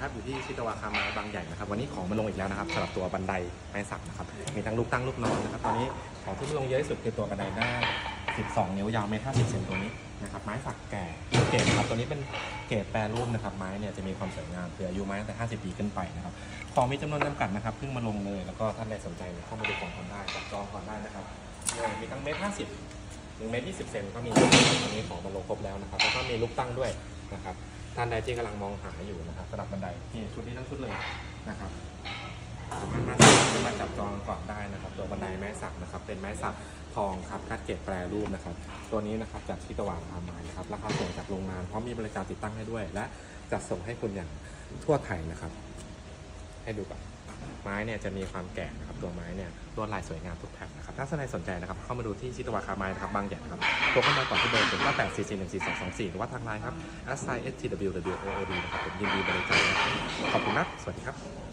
ครับอยู่ที่ชิตวาคามาบางใหญ่นะครับ วันนี้ของมาลงอีกแล้วนะครับสำหรับตัวบันไดไม้สักนะครับ มีทั้งลูกตั้งลูกนอนนะครับ ตอนนี้ของที่มาลงเยอะที่สุดคือตัวบันไดหน้า 12 นิ้วยาวเมตร50เซนตัวนี้นะครับ ไม้สักแก่เกรดครับ ตัวนี้เป็นเกรดแปรรูปนะครับ ไม้เนี่ยจะมีความสวยงามคืออายุไม้ตั้งแต่ 50 ปีขึ้นไปนะครับ ของมีจำนวนจำกัดนะครับ เพิ่งมาลงเลย แล้วก็ท่านใดสนใจเนี่ยเข้ามาดูของก่อนได้จับจองก่อนได้นะครับ มีทั้งเมตร50หนึ่งเมตรยี่สิบเซนก็มีตอนนี้ของมาลงครบแล้วนะครับ แล้วก็มีลูกตั้งด้วยนะครับ ท่านใดที่กำลังมองหาอยู่นะครับสำหรับบันไดนี่ชุดนี้ทั้งชุดเลยนะครับสามารถมามาจับจองก่อนได้นะครับ ตัวบันไดไม้สักนะครับ เป็นไม้สักทองครับคัดเกรดแปรรูปนะครับ ตัวนี้นะครับจากชิตะวันพามานะครับราคาส่งจากโรงงานพร้อมมีบริการติดตั้งให้ด้วย และจัดส่งให้คุณอย่างทั่วไทยนะครับ ให้ดูก่อนไม้เนี่ยจะมีความแก่นะครับตัวไม้เนี่ยลวดลายสวยงามทุกแผ่นนะครับถ้าสนใจสนใจนะครับเข้ามาดูที่ชิตวาคาไม้นะครับบางใหญ่นะครับโทรเข้ามาก่อนที่เบอร์0 9 8 4 4 1 4 2 2 4 หรือว่าทางไลน์ครับ s i s t w w o o d นะครับผมยินดีบริการนะครับขอบคุณนะสวัสดีครับ